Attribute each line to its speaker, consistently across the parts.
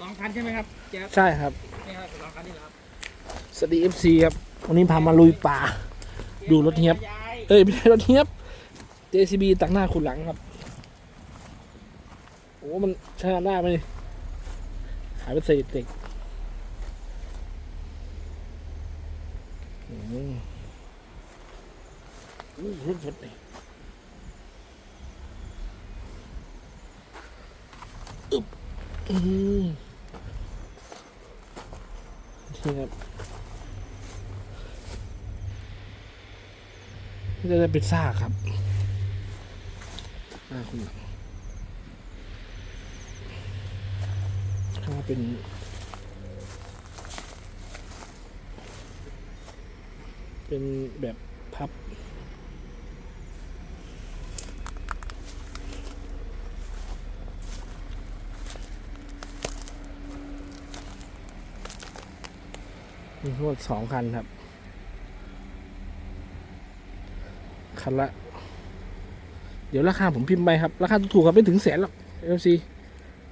Speaker 1: สองคันใช่ไหมครับแจ๊บ
Speaker 2: ใช่ครับ
Speaker 1: นี่ครับสองคันนี่แหละครับ
Speaker 2: สวัสดีเอฟซีครับ วันนี้พามาลุยป่า ดูรถเฮียบ
Speaker 1: ย้าย
Speaker 2: เอ้ยไม่ใช่รถเฮียบ JCB ตักหน้าคุณหลังครับ โอ้ มันใช้งานได้ไหมนี่ขายเป็นเศษเหล็กอืมอู้รถรถนี่อึบอืม นี่ครับจะได้เป็นซากครับหน้าคุณหลังถ้าเป็นเป็นแบบพับ มีทั้งหมดสองคันครับ คันละ เดี๋ยวราคาผมพิมพ์ไปครับ ราคาถูกครับไม่ถึงแสนหรอกเอฟซี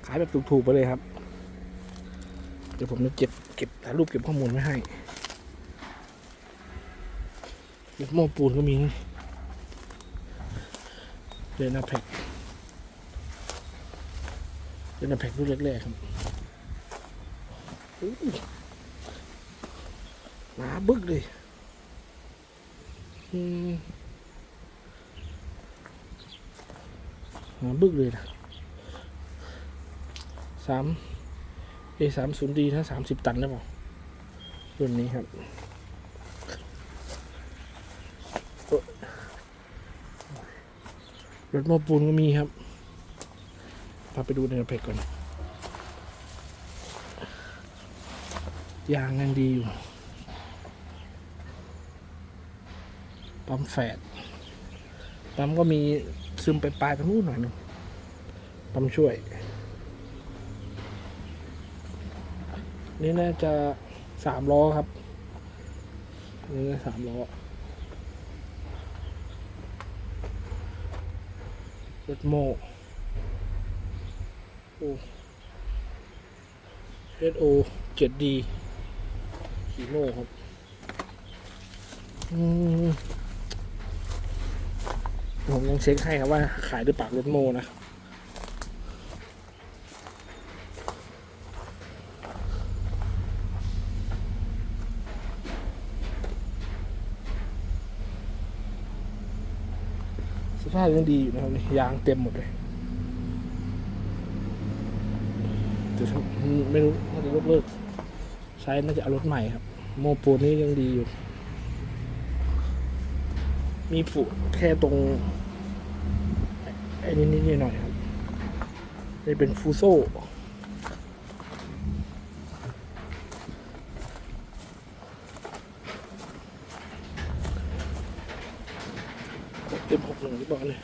Speaker 2: ขายแบบถูกๆไปเลยครับ เดี๋ยวผมจะเก็บเก็บถ่ายรูปเก็บข้อมูลไว้ให้เด็กโม้ปูนก็มีเดนาแพ็กเดนาแพ็กรุ่นแรกๆครับ หนาบึกเลยมาบึกเลยนะสามเอสามศูนย์ดีนะสามสิบตันได้เปล่ารุ่นนี้ครับรถโมปูนก็มีครับ พาไปดูในเพจก่อน ยางยังดีอยู่ ปั๊มแฝดปั๊มก็มีซึมไปปลายตรงนู้นหน่อยหนึงปั๊มช่วย นี่น่าจะสามล้อครับ นี่น่าสามล้อรถโมโอ้ HO 7D ฮีโน่ครับ อืม ผมยังเช็คให้ครับว่าขายด้วยปากรถโมนะสภาพยังดีอยู่นะครับยางเต็มหมดเลยแต่ไม่รู้น่าจะยกเลิก ใช้น่าจะเอารถใหม่ครับ โมโปูนนี่ยังดีอยู่ มีผุแค่ตรงไอ้นี่นิดๆหน่อยๆครับนี่เป็นฟูโซ่เต็มหกหนึ่งหรือเล่าเนี่ย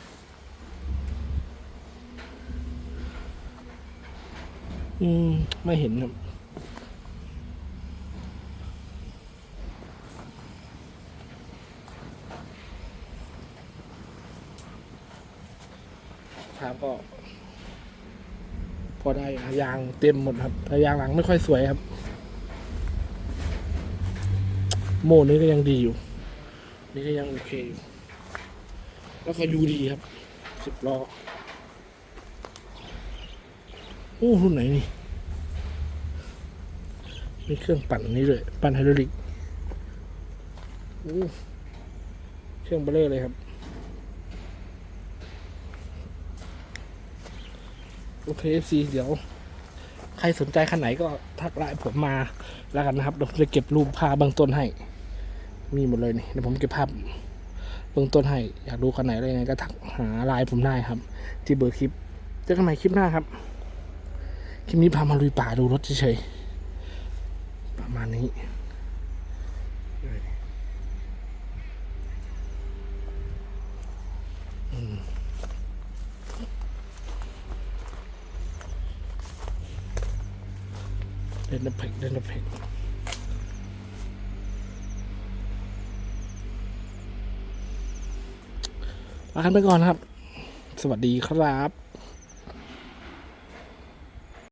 Speaker 2: อืม ไม่เห็นครับ ครับก็พอได้อยู่นะยางเต็มหมดครับแต่ยางหลังไม่ค่อยสวยครับ โม่นี้ก็ยังดีอยู่ นี่ก็ยังโอเคอยู่ แล้วก็ยูดีครับสิบล้อโอ้รุ่นไหนนี่ มีเครื่องปั่นนี้เลยปั่นไฮดรอลิกโอ้เครื่องเบลเลอร์เลยครับ โอเคเอฟซีเดี๋ยว ใครสนใจคันไหนก็ทักไลน์ผมมาแล้วกันนะครับเดี๋ยวผมจะเก็บรูปภาพเบื้องต้นให้ มีหมดเลยนี่เดี๋ยวผมเก็บภาพเบื้องต้นให้ อยากดูคันไหนอะไรยังไงก็ทักหาไลน์ผมได้ครับ ที่เบอร์คลิปเจอกันใหม่คลิปหน้าครับคลิปนี้พามาลุยป่าดูรถเฉยๆประมาณนี้ เล่นน้ำเพกเล่นน้ำเพกลากันไปก่อนครับ สวัสดีครับ